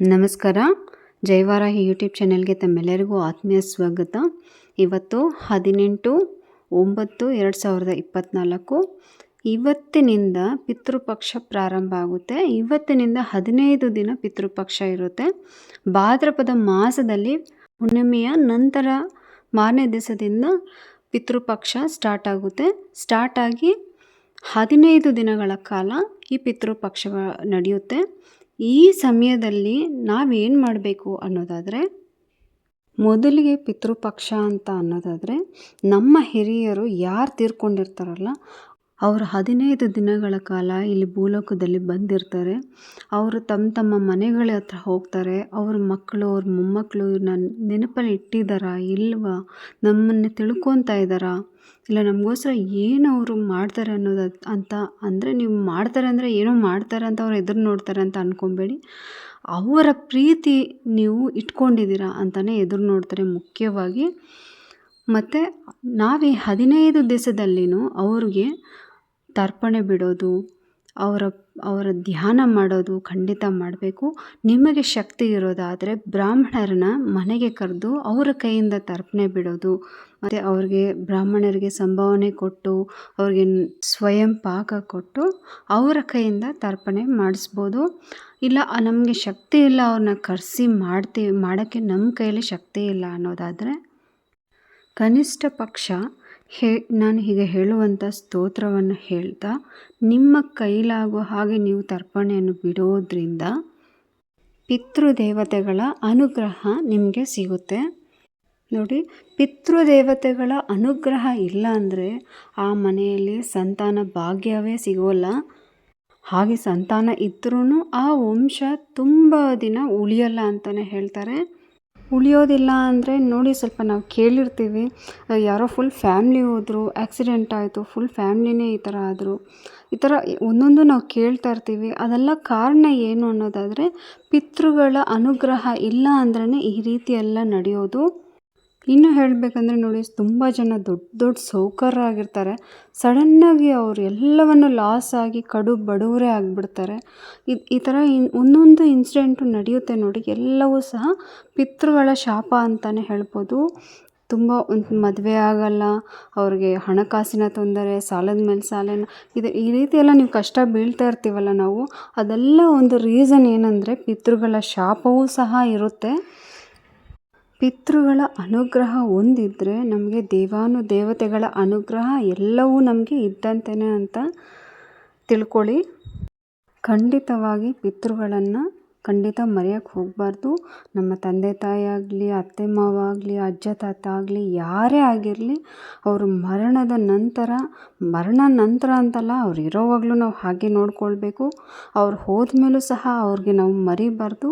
ನಮಸ್ಕಾರ. ಜೈವಾರಾಹಿ ಯೂಟ್ಯೂಬ್ ಚಾನೆಲ್ಗೆ ತಮ್ಮೆಲ್ಲರಿಗೂ ಆತ್ಮೀಯ ಸ್ವಾಗತ. ಇವತ್ತು ಹದಿನೆಂಟು ಒಂಬತ್ತು ಎರಡು ಸಾವಿರದ ಇಪ್ಪತ್ತ್ನಾಲ್ಕು ಇವತ್ತಿನಿಂದ ಪಿತೃಪಕ್ಷ ಪ್ರಾರಂಭ ಆಗುತ್ತೆ. ಇವತ್ತಿನಿಂದ ಹದಿನೈದು ದಿನ ಪಿತೃಪಕ್ಷ ಇರುತ್ತೆ. ಭಾದ್ರಪದ ಮಾಸದಲ್ಲಿ ಹುಣ್ಣಿಮೆಯ ನಂತರ ಮಾರನೇ ದಿವಸದಿಂದ ಪಿತೃಪಕ್ಷ ಸ್ಟಾರ್ಟ್ ಆಗುತ್ತೆ. ಸ್ಟಾರ್ಟ್ ಆಗಿ ಹದಿನೈದು ದಿನಗಳ ಕಾಲ ಈ ಪಿತೃಪಕ್ಷ ನಡೆಯುತ್ತೆ. ಈ ಸಮಯದಲ್ಲಿ ನಾವೇನು ಮಾಡಬೇಕು ಅನ್ನೋದಾದರೆ ಮೊದಲಿಗೆ ಪಿತೃಪಕ್ಷ ಅಂತ ಅನ್ನೋದಾದರೆ ನಮ್ಮ ಹಿರಿಯರು ಯಾರು ತೀರ್ಕೊಂಡಿರ್ತಾರಲ್ಲ ಅವರು ಹದಿನೈದು ದಿನಗಳ ಕಾಲ ಇಲ್ಲಿ ಭೂಲೋಕದಲ್ಲಿ ಬಂದಿರ್ತಾರೆ. ಅವರು ತಮ್ಮ ತಮ್ಮ ಮನೆಗಳ ಹತ್ರ ಹೋಗ್ತಾರೆ. ಅವ್ರ ಮಕ್ಕಳು, ಅವ್ರ ಮೊಮ್ಮಕ್ಕಳು ನನ್ನ ನೆನಪಲ್ಲಿ ಇಟ್ಟಿದ್ದಾರಾ ಇಲ್ವಾ? ನಮ್ಮನ್ನು ತಿಳ್ಕೊತಾ ಇದ್ದಾರಾ ಇಲ್ಲ, ನಮಗೋಸ್ಕರ ಏನು ಅವರು ಮಾಡ್ತಾರೆ ಅನ್ನೋದು ಅಂತ ಅಂದರೆ ನೀವು ಮಾಡ್ತಾರೆ ಅಂದರೆ ಏನೋ ಮಾಡ್ತಾರೆ ಅಂತ ಅವ್ರು ಎದುರು ನೋಡ್ತಾರೆ ಅಂತ ಅಂದ್ಕೊಬೇಡಿ ಅವರ ಪ್ರೀತಿ ನೀವು ಇಟ್ಕೊಂಡಿದ್ದೀರಾ ಅಂತಲೇ ಎದುರು ನೋಡ್ತಾರೆ ಮುಖ್ಯವಾಗಿ. ಮತ್ತು ನಾವೇ ಹದಿನೈದು ದಿವಸದಲ್ಲಿನೂ ಅವ್ರಿಗೆ ತರ್ಪಣೆ ಬಿಡೋದು, ಅವರ ಅವರ ಧ್ಯಾನ ಮಾಡೋದು ಖಂಡಿತ ಮಾಡಬೇಕು. ನಿಮಗೆ ಶಕ್ತಿ ಇರೋದಾದರೆ ಬ್ರಾಹ್ಮಣರನ್ನ ಮನೆಗೆ ಕರೆದು ಅವರ ಕೈಯಿಂದ ತರ್ಪಣೆ ಬಿಡೋದು. ಮತ್ತು ಅವ್ರಿಗೆ ಬ್ರಾಹ್ಮಣರಿಗೆ ಸಂಭಾವನೆ ಕೊಟ್ಟು, ಅವ್ರಿಗೆ ಸ್ವಯಂ ಪಾಕ ಕೊಟ್ಟು ಅವರ ಕೈಯಿಂದ ತರ್ಪಣೆ ಮಾಡಿಸ್ಬೋದು. ಇಲ್ಲ, ನಮಗೆ ಶಕ್ತಿ ಇಲ್ಲ ಅವ್ರನ್ನ ಕರೆಸಿ ಮಾಡ್ತೀವಿ ಮಾಡೋಕ್ಕೆ ನಮ್ಮ ಕೈಯಲ್ಲಿ ಶಕ್ತಿ ಇಲ್ಲ ಅನ್ನೋದಾದರೆ ಕನಿಷ್ಠ ಪಕ್ಷ ಹೇ, ನಾನು ಹೀಗೆ ಹೇಳುವಂಥ ಸ್ತೋತ್ರವನ್ನು ಹೇಳ್ತಾ, ನಿಮ್ಮ ಕೈಲಾಗುವ ಹಾಗೆ ನೀವು ತರ್ಪಣೆಯನ್ನು ಬಿಡೋದ್ರಿಂದ ಪಿತೃದೇವತೆಗಳ ಅನುಗ್ರಹ ನಿಮಗೆ ಸಿಗುತ್ತೆ. ನೋಡಿ, ಪಿತೃದೇವತೆಗಳ ಅನುಗ್ರಹ ಇಲ್ಲ ಅಂದರೆ ಆ ಮನೆಯಲ್ಲಿ ಸಂತಾನ ಭಾಗ್ಯವೇ ಸಿಗೋಲ್ಲ. ಹಾಗೆ ಸಂತಾನ ಇದ್ರೂ ಆ ವಂಶ ತುಂಬ ದಿನ ಉಳಿಯಲ್ಲ ಅಂತಲೇ ಹೇಳ್ತಾರೆ. ಉಳಿಯೋದಿಲ್ಲ ಅಂದರೆ ನೋಡಿ ಸ್ವಲ್ಪ ನಾವು ಕೇಳಿರ್ತೀವಿ. ಯಾರೋ ಫುಲ್ ಫ್ಯಾಮ್ಲಿ ಹೋದರು ಆಕ್ಸಿಡೆಂಟ್ ಆಯಿತು ಫುಲ್ ಫ್ಯಾಮ್ಲಿನೇ ಈ ಥರ ಆದರು. ಈ ಥರ ಒಂದೊಂದು ನಾವು ಕೇಳ್ತಾ ಇರ್ತೀವಿ. ಅದೆಲ್ಲ ಕಾರಣ ಏನು ಅನ್ನೋದಾದರೆ, ಪಿತೃಗಳ ಅನುಗ್ರಹ ಇಲ್ಲ ಅಂದ್ರೇ ಈ ರೀತಿ ಎಲ್ಲ ನಡೆಯೋದು ಇನ್ನು ಹೇಳಬೇಕಂದ್ರೆ ನೋಡಿ, ತುಂಬ ಜನ ದೊಡ್ಡ ದೊಡ್ಡ ಸಾಹುಕಾರರಾಗಿರ್ತಾರೆ ಸಡನ್ನಾಗಿ ಅವರು ಎಲ್ಲವನ್ನು ಲಾಸ್ ಆಗಿ ಕಡು ಬಡವರೇ ಆಗಿಬಿಡ್ತಾರೆ. ಈ ಥರ ಇನ್ ಒಂದೊಂದು ಇನ್ಸಿಡೆಂಟು ನಡೆಯುತ್ತೆ ನೋಡಿ, ಎಲ್ಲವೂ ಸಹ ಪಿತೃಗಳ ಶಾಪ ಅಂತಲೇ ಹೇಳ್ಬೋದು. ತುಂಬ ಒಂದು ಮದುವೆ ಆಗಲ್ಲ, ಅವ್ರಿಗೆ ಹಣಕಾಸಿನ ತೊಂದರೆ, ಸಾಲದ ಮೇಲೆ ಸಾಲನ ಇದು, ಈ ರೀತಿ ಎಲ್ಲ ನೀವು ಕಷ್ಟ ಬೀಳ್ತಾ ಇರ್ತೀವಲ್ಲ ನಾವು, ಅದೆಲ್ಲ ಒಂದು ರೀಸನ್ ಏನಂದರೆ ಪಿತೃಗಳ ಶಾಪವೂ ಸಹ ಇರುತ್ತೆ. ಪಿತೃಗಳ ಅನುಗ್ರಹ ಒಂದಿದ್ದರೆ ನಮಗೆ ದೇವಾನು ದೇವತೆಗಳ ಅನುಗ್ರಹ ಎಲ್ಲವೂ ನಮಗೆ ಇದ್ದಂತೆಯೇ ಅಂತ ತಿಳ್ಕೊಳ್ಳಿ. ಖಂಡಿತವಾಗಿ ಪಿತೃಗಳನ್ನು ಖಂಡಿತ ಮರೆಯೋಕ್ಕೆ ಹೋಗಬಾರ್ದು. ನಮ್ಮ ತಂದೆ ತಾಯಿ ಆಗಲಿ, ಅತ್ತೆ ಮಾವ ಆಗಲಿ, ಅಜ್ಜ ತಾತ ಆಗಲಿ, ಯಾರೇ ಆಗಿರಲಿ ಅವರು ಮರಣದ ನಂತರ, ಮರಣ ನಂತರ ಅಂತಲ್ಲ ಅವ್ರು ಇರೋವಾಗಲೂ ನಾವು ಹಾಗೆ ನೋಡ್ಕೊಳ್ಬೇಕು. ಅವ್ರು ಹೋದ ಮೇಲೂ ಸಹ ಅವ್ರಿಗೆ ನಾವು ಮರಿಬಾರ್ದು.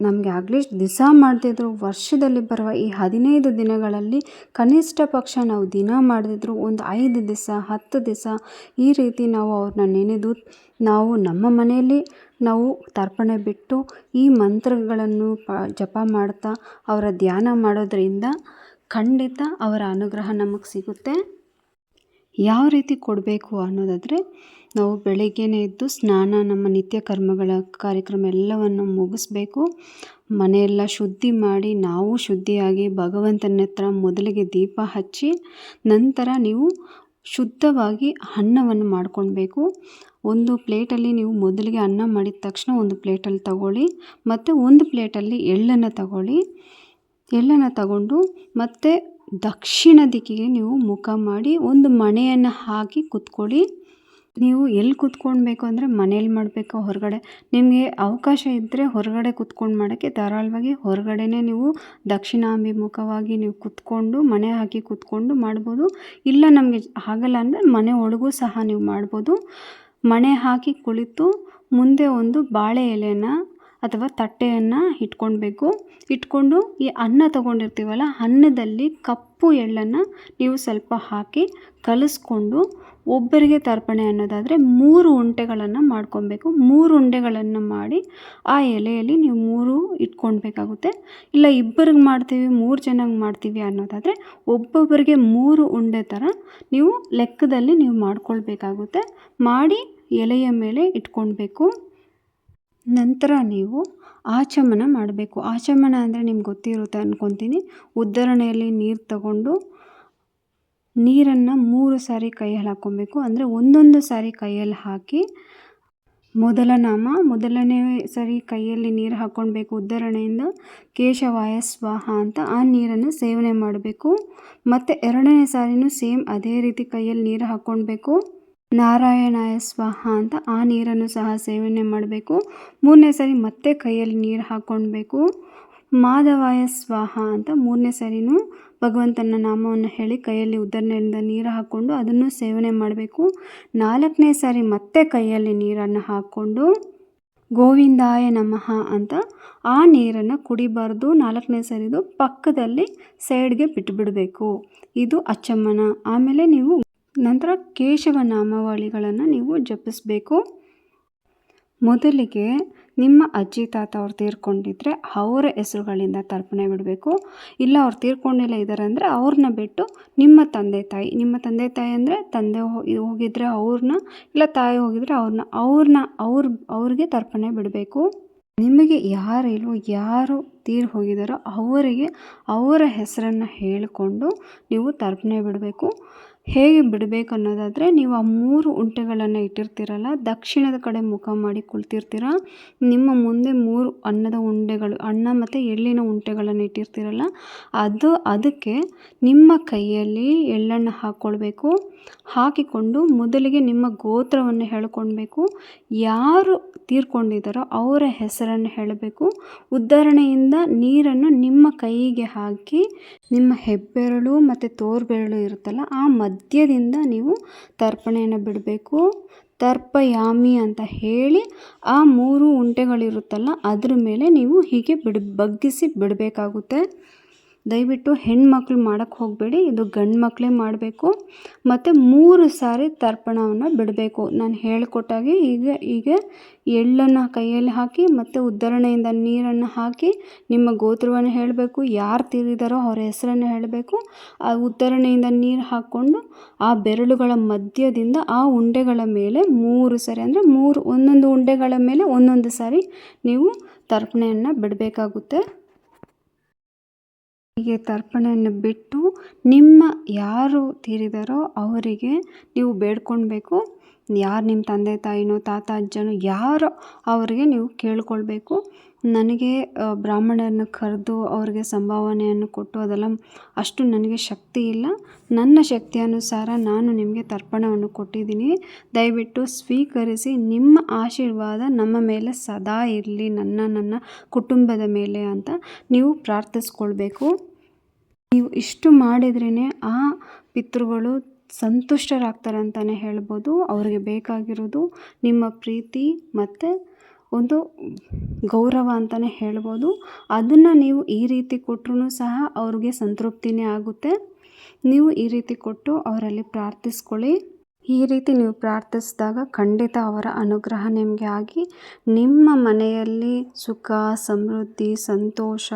ನಮಗೆ ಅಟ್ಲೀಸ್ಟ್ ದಿವಸ ಮಾಡದಿದ್ರು ವರ್ಷದಲ್ಲಿ ಬರುವ ಈ ಹದಿನೈದು ದಿನಗಳಲ್ಲಿ ಕನಿಷ್ಠ ಪಕ್ಷ ನಾವು ದಿನ ಮಾಡಿದ್ರು ಒಂದು ಐದು ದಿವಸ ಹತ್ತು ದಿವಸ ಈ ರೀತಿ ನಾವು ಅವ್ರನ್ನ ನೆನೆದು ನಾವು ನಮ್ಮ ಮನೆಯಲ್ಲಿ ನಾವು ತರ್ಪಣೆ ಬಿಟ್ಟು ಈ ಮಂತ್ರಗಳನ್ನು ಪ, ಜಪ ಮಾಡ್ತಾ ಅವರ ಧ್ಯಾನ ಮಾಡೋದರಿಂದ ಖಂಡಿತ ಅವರ ಅನುಗ್ರಹ ನಮಗೆ ಸಿಗುತ್ತೆ. ಯಾವ ರೀತಿ ಕೊಡಬೇಕು ಅನ್ನೋದಾದರೆ ನಾವು ಬೆಳಗ್ಗೆನೇ ಎದ್ದು ಸ್ನಾನ, ನಮ್ಮ ನಿತ್ಯ ಕರ್ಮಗಳ ಕಾರ್ಯಕ್ರಮ ಎಲ್ಲವನ್ನು ಮುಗಿಸ್ಬೇಕು. ಮನೆಯೆಲ್ಲ ಶುದ್ಧಿ ಮಾಡಿ ನಾವು ಶುದ್ಧಿಯಾಗಿ ಭಗವಂತನ ಹತ್ರ ಮೊದಲಿಗೆ ದೀಪ ಹಚ್ಚಿ, ನಂತರ ನೀವು ಶುದ್ಧವಾಗಿ ಅನ್ನವನ್ನು ಮಾಡ್ಕೊಳ್ಬೇಕು. ಒಂದು ಪ್ಲೇಟಲ್ಲಿ ನೀವು ಮೊದಲಿಗೆ ಅನ್ನ ಮಾಡಿದ ತಕ್ಷಣ ಒಂದು ಪ್ಲೇಟಲ್ಲಿ ತಗೊಳ್ಳಿ, ಮತ್ತು ಒಂದು ಪ್ಲೇಟಲ್ಲಿ ಎಳ್ಳನ್ನು ತಗೊಳ್ಳಿ. ಎಳ್ಳನ್ನು ತಗೊಂಡು ಮತ್ತು ದಕ್ಷಿಣ ದಿಕ್ಕಿಗೆ ನೀವು ಮುಖ ಮಾಡಿ ಒಂದು ಮಣೆಯನ್ನು ಹಾಕಿ ಕುತ್ಕೊಳ್ಳಿ. ನೀವು ಎಲ್ಲಿ ಕೂತ್ಕೊಳ್ಬೇಕು ಅಂದರೆ ಮನೇಲಿ ಮಾಡಬೇಕಾ ಹೊರಗಡೆ? ನಿಮಗೆ ಅವಕಾಶ ಇದ್ದರೆ ಹೊರಗಡೆ ಕುತ್ಕೊಂಡು ಮಾಡೋಕ್ಕೆ ಧಾರಾಳವಾಗಿ ಹೊರಗಡೆನೇ ನೀವು ದಕ್ಷಿಣಾಭಿಮುಖವಾಗಿ ನೀವು ಕುತ್ಕೊಂಡು ಮನೆ ಹಾಕಿ ಕುತ್ಕೊಂಡು ಮಾಡ್ಬೋದು. ಇಲ್ಲ ನಮಗೆ ಆಗಲ್ಲ ಅಂದರೆ ಮನೆ ಒಳಗೂ ಸಹ ನೀವು ಮಾಡ್ಬೋದು. ಮಣೆ ಹಾಕಿ ಕುಳಿತು ಮುಂದೆ ಒಂದು ಬಾಳೆ ಎಲೆನ ಅಥವಾ ತಟ್ಟೆಯನ್ನು ಇಟ್ಕೊಳ್ಬೇಕು. ಇಟ್ಕೊಂಡು ಈ ಅನ್ನ ತಗೊಂಡಿರ್ತೀವಲ್ಲ, ಅನ್ನದಲ್ಲಿ ಕಪ್ಪು ಎಳ್ಳನ್ನು ನೀವು ಸ್ವಲ್ಪ ಹಾಕಿ ಕಲಿಸ್ಕೊಂಡು ಒಬ್ಬರಿಗೆ ತರ್ಪಣೆ ಅನ್ನೋದಾದರೆ ಮೂರು ಉಂಡೆಗಳನ್ನು ಮಾಡ್ಕೊಬೇಕು. ಮೂರು ಉಂಡೆಗಳನ್ನು ಮಾಡಿ ಆ ಎಲೆಯಲ್ಲಿ ನೀವು ಮೂರು ಇಟ್ಕೊಳ್ಬೇಕಾಗುತ್ತೆ ಇಲ್ಲ ಇಬ್ಬರಿಗೆ ಮಾಡ್ತೀವಿ, ಮೂರು ಜನಕ್ಕೆ ಮಾಡ್ತೀವಿ ಅನ್ನೋದಾದರೆ ಒಬ್ಬೊಬ್ಬರಿಗೆ ಮೂರು ಉಂಡೆ ಥರ ನೀವು ಲೆಕ್ಕದಲ್ಲಿ ನೀವು ಮಾಡ್ಕೊಳ್ಬೇಕಾಗುತ್ತೆ. ಮಾಡಿ ಎಲೆಯ ಮೇಲೆ ಇಟ್ಕೊಳ್ಬೇಕು ನಂತರ ನೀವು ಆಚಮನ ಮಾಡಬೇಕು. ಆಚಮನ ಅಂದರೆ ನಿಮ್ಗೆ ಗೊತ್ತಿರುತ್ತೆ ಅಂದ್ಕೊತೀನಿ ಉದ್ಧರಣೆಯಲ್ಲಿ ನೀರು ತಗೊಂಡು ನೀರನ್ನು ಮೂರು ಸಾರಿ ಕೈಯಲ್ಲಿ ಹಾಕ್ಕೊಬೇಕು. ಅಂದರೆ ಒಂದೊಂದು ಸಾರಿ ಕೈಯಲ್ಲಿ ಹಾಕಿ ಮೊದಲ ನಾಮ, ಮೊದಲನೇ ಸರಿ ಕೈಯಲ್ಲಿ ನೀರು ಹಾಕ್ಕೊಳ್ಬೇಕು ಉದ್ದರಣೆಯಿಂದ ಕೇಶವಾಯ ಸ್ವಾಹ ಅಂತ ಆ ನೀರನ್ನು ಸೇವನೆ ಮಾಡಬೇಕು. ಮತ್ತು ಎರಡನೇ ಸಾರಿನೂ ಸೇಮ್ ಅದೇ ರೀತಿ ಕೈಯಲ್ಲಿ ನೀರು ಹಾಕ್ಕೊಳ್ಬೇಕು. ನಾರಾಯಣಾಯ ಸ್ವಾಹ ಅಂತ ಆ ನೀರನ್ನು ಸಹ ಸೇವನೆ ಮಾಡಬೇಕು. ಮೂರನೇ ಸಾರಿ ಮತ್ತೆ ಕೈಯಲ್ಲಿ ನೀರು ಹಾಕ್ಕೊಳ್ಬೇಕು. ಮಾಧವಾಯ ಸ್ವಾಹ ಅಂತ ಮೂರನೇ ಸರಿನೂ ಭಗವಂತನ ನಾಮವನ್ನು ಹೇಳಿ ಕೈಯಲ್ಲಿ ಉದ್ದರಣೆಯಿಂದ ನೀರು ಹಾಕ್ಕೊಂಡು ಅದನ್ನು ಸೇವನೆ ಮಾಡಬೇಕು. ನಾಲ್ಕನೇ ಸಾರಿ ಮತ್ತೆ ಕೈಯಲ್ಲಿ ನೀರನ್ನು ಹಾಕ್ಕೊಂಡು ಗೋವಿಂದಾಯ ನಮಃ ಅಂತ ಆ ನೀರನ್ನು ಕುಡಿಬಾರ್ದು. ನಾಲ್ಕನೇ ಸರಿದು ಪಕ್ಕದಲ್ಲಿ ಸೈಡ್ಗೆ ಬಿಟ್ಟುಬಿಡಬೇಕು ಇದು ಅಚ್ಚಮ್ಮನ. ಆಮೇಲೆ ನೀವು ನಂತರ ಕೇಶವ ನಾಮಾವಳಿಗಳನ್ನು ನೀವು ಜಪಿಸಬೇಕು. ಮೊದಲಿಗೆ ನಿಮ್ಮ ಅಜ್ಜಿ ತಾತ ಅವ್ರು ತೀರ್ಕೊಂಡಿದ್ರೆ ಅವರ ಹೆಸರುಗಳಿಂದ ತರ್ಪಣೆ ಬಿಡಬೇಕು. ಇಲ್ಲ ಅವ್ರು ತೀರ್ಕೊಂಡಿಲ್ಲ ಇದ್ದಾರೆ ಅಂದರೆ ಅವ್ರನ್ನ ಬಿಟ್ಟು ನಿಮ್ಮ ತಂದೆ ತಾಯಿ, ನಿಮ್ಮ ತಂದೆ ತಾಯಿ ಅಂದರೆ ತಂದೆ ಹೋಗಿದ್ರೆ ಅವ್ರನ್ನ ಇಲ್ಲ ತಾಯಿ ಹೋಗಿದ್ರೆ ಅವ್ರನ್ನ ಅವ್ರನ್ನ ಅವ್ರ, ಅವ್ರಿಗೆ ತರ್ಪಣೆ ಬಿಡಬೇಕು. ನಿಮಗೆ ಯಾರು ಯಾರು ತೀರಿ ಹೋಗಿದ್ದಾರೋ ಅವರಿಗೆ ಅವರ ಹೆಸರನ್ನು ಹೇಳಿಕೊಂಡು ನೀವು ತರ್ಪಣೆ ಬಿಡಬೇಕು. ಹೇಗೆ ಬಿಡಬೇಕು ಅನ್ನೋದಾದರೆ ನೀವು ಆ ಮೂರು ಉಂಟೆಗಳನ್ನು ಇಟ್ಟಿರ್ತೀರಲ್ಲ, ದಕ್ಷಿಣದ ಕಡೆ ಮುಖ ಮಾಡಿ ಕುಳಿತಿರ್ತೀರ, ನಿಮ್ಮ ಮುಂದೆ ಮೂರು ಅನ್ನದ ಉಂಡೆಗಳು, ಅನ್ನ ಮತ್ತು ಎಳ್ಳಿನ ಉಂಟೆಗಳನ್ನು ಇಟ್ಟಿರ್ತೀರಲ್ಲ, ಅದು ಅದಕ್ಕೆ ನಿಮ್ಮ ಕೈಯಲ್ಲಿ ಎಳ್ಳನ್ನು ಹಾಕ್ಕೊಳ್ಬೇಕು ಹಾಕಿಕೊಂಡು ಮೊದಲಿಗೆ ನಿಮ್ಮ ಗೋತ್ರವನ್ನು ಹೇಳ್ಕೊಳ್ಬೇಕು, ಯಾರು ತೀರ್ಕೊಂಡಿದ್ದಾರೋ ಅವರ ಹೆಸರನ್ನು ಹೇಳಬೇಕು ಉದಾಹರಣೆಯಿಂದ ನೀರನ್ನು ನಿಮ್ಮ ಕೈಗೆ ಹಾಕಿ, ನಿಮ್ಮ ಹೆಬ್ಬೆರಳು ಮತ್ತು ತೋರ್ಬೆರಳು ಇರುತ್ತಲ್ಲ, ಆ ಮಧ್ಯದಿಂದ ನೀವು ತರ್ಪಣೆಯನ್ನು ಬಿಡಬೇಕು. ತರ್ಪಯಾಮಿ ಅಂತ ಹೇಳಿ ಆ ಮೂರು ಉಂಟೆಗಳಿರುತ್ತಲ್ಲ, ಅದ್ರ ಮೇಲೆ ನೀವು ಹೀಗೆ ಬಿಡ್, ಬಗ್ಗಿಸಿ ಬಿಡಬೇಕಾಗುತ್ತೆ. ದಯವಿಟ್ಟು ಹೆಣ್ಮಕ್ಳು ಮಾಡೋಕ್ಕೆ ಹೋಗಬೇಡಿ, ಇದು ಗಂಡು ಮಕ್ಕಳೇ ಮಾಡಬೇಕು. ಮತ್ತು ಮೂರು ಸಾರಿ ತರ್ಪಣವನ್ನು ಬಿಡಬೇಕು. ನಾನು ಹೇಳಿಕೊಟ್ಟಾಗೆ ಈಗ ಈಗ ಎಳ್ಳನ್ನು ಕೈಯಲ್ಲಿ ಹಾಕಿ ಮತ್ತು ಉದ್ಧರಣೆಯಿಂದ ನೀರನ್ನು ಹಾಕಿ ನಿಮ್ಮ ಗೋತ್ರವನ್ನು ಹೇಳಬೇಕು, ಯಾರು ತೀರಿದಾರೋ ಅವರ ಹೆಸರನ್ನು ಹೇಳಬೇಕು. ಆ ಉದ್ಧರಣೆಯಿಂದ ನೀರು ಹಾಕ್ಕೊಂಡು ಆ ಬೆರಳುಗಳ ಮಧ್ಯದಿಂದ ಆ ಉಂಡೆಗಳ ಮೇಲೆ ಮೂರು ಸಾರಿ ಅಂದರೆ ಮೂರು, ಒಂದೊಂದು ಉಂಡೆಗಳ ಮೇಲೆ ಒಂದೊಂದು ಸಾರಿ ನೀವು ತರ್ಪಣೆಯನ್ನು ಬಿಡಬೇಕಾಗುತ್ತೆ. ಹೀಗೆ ತರ್ಪಣೆಯನ್ನು ಬಿಟ್ಟು ನಿಮ್ಮ ಯಾರು ತೀರಿದಾರೋ ಅವರಿಗೆ ನೀವು ಬೇಡ್ಕೊಳ್ಬೇಕು. ಯಾರು ನಿಮ್ಮ ತಂದೆ ತಾಯಿನೋ ತಾತ ಅಜ್ಜನೋ ಯಾರೋ ಅವರಿಗೆ ನೀವು ಕೇಳಿಕೊಳ್ಬೇಕು. ನನಗೆ ಬ್ರಾಹ್ಮಣರನ್ನು ಕರೆದು ಅವ್ರಿಗೆ ಸಂಭಾವನೆಯನ್ನು ಕೊಟ್ಟು ಅದೆಲ್ಲ ಅಷ್ಟು ನನಗೆ ಶಕ್ತಿ ಇಲ್ಲ. ನನ್ನ ಶಕ್ತಿ ಅನುಸಾರ ನಾನು ನಿಮಗೆ ತರ್ಪಣವನ್ನು ಕೊಟ್ಟಿದ್ದೀನಿ. ದಯವಿಟ್ಟು ಸ್ವೀಕರಿಸಿ ನಿಮ್ಮ ಆಶೀರ್ವಾದ ನಮ್ಮ ಮೇಲೆ ಸದಾ ಇರಲಿ, ನನ್ನ ನನ್ನ ಕುಟುಂಬದ ಮೇಲೆ ಅಂತ ನೀವು ಪ್ರಾರ್ಥಿಸ್ಕೊಳ್ಬೇಕು. ನೀವು ಇಷ್ಟು ಮಾಡಿದ್ರೇ ಆ ಪಿತೃಗಳು ಸಂತುಷ್ಟರಾಗ್ತಾರೆ ಅಂತಲೇ ಹೇಳ್ಬೋದು. ಅವ್ರಿಗೆ ಬೇಕಾಗಿರೋದು ನಿಮ್ಮ ಪ್ರೀತಿ ಮತ್ತು ಒಂದು ಗೌರವ ಅಂತಲೇ ಹೇಳ್ಬೋದು. ಅದನ್ನು ನೀವು ಈ ರೀತಿ ಕೊಟ್ರೂ ಸಹ ಅವ್ರಿಗೆ ಸಂತೃಪ್ತಿನೇ ಆಗುತ್ತೆ. ನೀವು ಈ ರೀತಿ ಕೊಟ್ಟು ಅವರಲ್ಲಿ ಪ್ರಾರ್ಥಿಸ್ಕೊಳ್ಳಿ. ಈ ರೀತಿ ನೀವು ಪ್ರಾರ್ಥಿಸಿದಾಗ ಖಂಡಿತ ಅವರ ಅನುಗ್ರಹ ನಿಮಗೆ ಆಗಿ ನಿಮ್ಮ ಮನೆಯಲ್ಲಿ ಸುಖ, ಸಮೃದ್ಧಿ, ಸಂತೋಷ,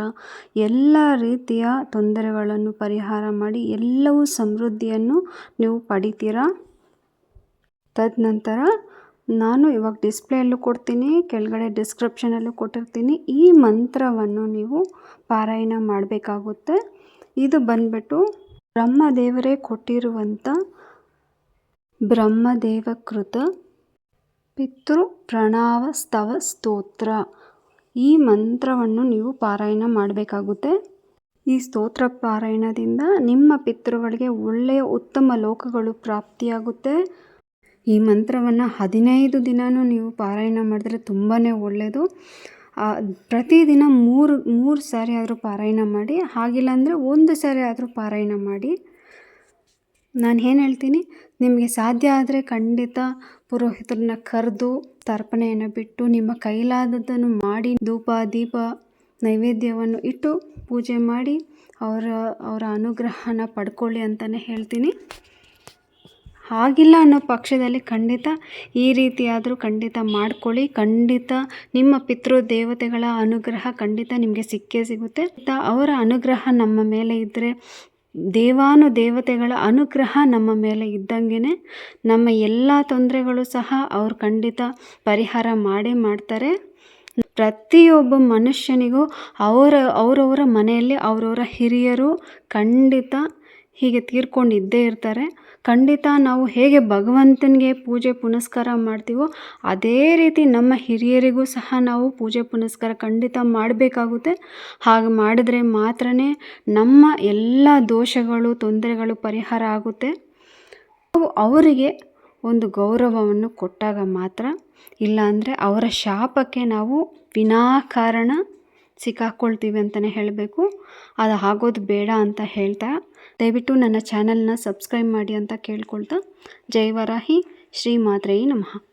ಎಲ್ಲ ರೀತಿಯ ತೊಂದರೆಗಳನ್ನು ಪರಿಹಾರ ಮಾಡಿ ಎಲ್ಲವೂ ಸಮೃದ್ಧಿಯನ್ನು ನೀವು ಪಡಿತೀರಾ? ತದನಂತರ ನಾನು ಇವಾಗ ಡಿಸ್ಪ್ಲೇಯಲ್ಲೂ ಕೊಡ್ತೀನಿ, ಕೆಳಗಡೆ ಡಿಸ್ಕ್ರಿಪ್ಷನಲ್ಲೂ ಕೊಟ್ಟಿರ್ತೀನಿ. ಈ ಮಂತ್ರವನ್ನು ನೀವು ಪಾರಾಯಣ ಮಾಡಬೇಕಾಗುತ್ತೆ. ಇದು ಬಂದ್ಬಿಟ್ಟು ಬ್ರಹ್ಮದೇವರೇ ಕೊಟ್ಟಿರುವಂಥ ಬ್ರಹ್ಮದೇವಕೃತ ಸ್ತವ ಸ್ತೋತ್ರ ಈ ಮಂತ್ರವನ್ನು ನೀವು ಪಾರಾಯಣ ಮಾಡಬೇಕಾಗುತ್ತೆ. ಈ ಸ್ತೋತ್ರ ಪಾರಾಯಣದಿಂದ ನಿಮ್ಮ ಪಿತೃಗಳಿಗೆ ಒಳ್ಳೆಯ ಉತ್ತಮ ಲೋಕಗಳು ಪ್ರಾಪ್ತಿಯಾಗುತ್ತೆ. ಈ ಮಂತ್ರವನ್ನು ಹದಿನೈದು ದಿನವೂ ನೀವು ಪಾರಾಯಣ ಮಾಡಿದ್ರೆ ತುಂಬಾ ಒಳ್ಳೆಯದು. ಪ್ರತಿದಿನ ಮೂರು ಮೂರು ಸಾರಿ ಆದರೂ ಪಾರಾಯಣ ಮಾಡಿ, ಹಾಗಿಲ್ಲ ಅಂದರೆ ಒಂದು ಸಾರಿ ಆದರೂ ಪಾರಾಯಣ ಮಾಡಿ. ನಾನು ಏನು ಹೇಳ್ತೀನಿ, ನಿಮಗೆ ಸಾಧ್ಯ ಆದರೆ ಖಂಡಿತ ಪುರೋಹಿತರನ್ನ ಕರೆದು ತರ್ಪಣೆಯನ್ನು ಬಿಟ್ಟು ನಿಮ್ಮ ಕೈಲಾದದ್ದನ್ನು ಮಾಡಿ ಧೂಪ, ದೀಪ, ನೈವೇದ್ಯವನ್ನು ಇಟ್ಟು ಪೂಜೆ ಮಾಡಿ ಅವರ ಅವರ ಅನುಗ್ರಹನ ಪಡ್ಕೊಳ್ಳಿ ಅಂತಲೇ ಹೇಳ್ತೀನಿ. ಆಗಿಲ್ಲ ಅನ್ನೋ ಪಕ್ಷದಲ್ಲಿ ಖಂಡಿತ ಈ ರೀತಿಯಾದರೂ ಖಂಡಿತ ಮಾಡ್ಕೊಳ್ಳಿ. ಖಂಡಿತ ನಿಮ್ಮ ಪಿತೃ ದೇವತೆಗಳ ಅನುಗ್ರಹ ಖಂಡಿತ ನಿಮಗೆ ಸಿಕ್ಕೇ ಸಿಗುತ್ತೆ. ಅವರ ಅನುಗ್ರಹ ನಮ್ಮ ಮೇಲೆ ಇದ್ದರೆ ದೇವಾನು ದೇವತೆಗಳ ಅನುಗ್ರಹ ನಮ್ಮ ಮೇಲೆ ಇದ್ದಂಗೆ ನಮ್ಮ ಎಲ್ಲ ತೊಂದರೆಗಳು ಸಹ ಅವ್ರು ಖಂಡಿತ ಪರಿಹಾರ ಮಾಡೇ ಮಾಡ್ತಾರೆ. ಪ್ರತಿಯೊಬ್ಬ ಮನುಷ್ಯನಿಗೂ ಅವರ, ಅವರವರ ಮನೆಯಲ್ಲಿ ಅವರವರ ಹಿರಿಯರು ಖಂಡಿತ ಹೀಗೆ ತೀರ್ಕೊಂಡು ಇದ್ದೇ ಇರ್ತಾರೆ. ಖಂಡಿತ ನಾವು ಹೇಗೆ ಭಗವಂತನಿಗೆ ಪೂಜೆ ಪುನಸ್ಕಾರ ಮಾಡ್ತೀವೋ ಅದೇ ರೀತಿ ನಮ್ಮ ಹಿರಿಯರಿಗೂ ಸಹ ನಾವು ಪೂಜೆ ಪುನಸ್ಕಾರ ಖಂಡಿತ ಮಾಡಬೇಕಾಗುತ್ತೆ. ಹಾಗೆ ಮಾಡಿದ್ರೆ ಮಾತ್ರ ನಮ್ಮ ಎಲ್ಲ ದೋಷಗಳು, ತೊಂದರೆಗಳು ಪರಿಹಾರ ಆಗುತ್ತೆ. ಅವರಿಗೆ ಒಂದು ಗೌರವವನ್ನು ಕೊಟ್ಟಾಗ ಮಾತ್ರ, ಇಲ್ಲಾಂದರೆ ಅವರ ಶಾಪಕ್ಕೆ ನಾವು ವಿನಾಕಾರಣ ಸಿಕ್ಕಾಕ್ಕೊಳ್ತೀವಿ ಅಂತಲೇ ಹೇಳಬೇಕು. ಅದು ಆಗೋದು ಬೇಡ ಅಂತ ಹೇಳ್ತಾ ದಯವಿಟ್ಟು ನನ್ನ ಚಾನಲ್ನ ಸಬ್ಸ್ಕ್ರೈಬ್ ಮಾಡಿ ಅಂತ ಕೇಳ್ಕೊಳ್ತಾ. ಜೈ ವರಾಹಿ ಶ್ರೀ ಮಾತ್ರೇ ನಮಃ.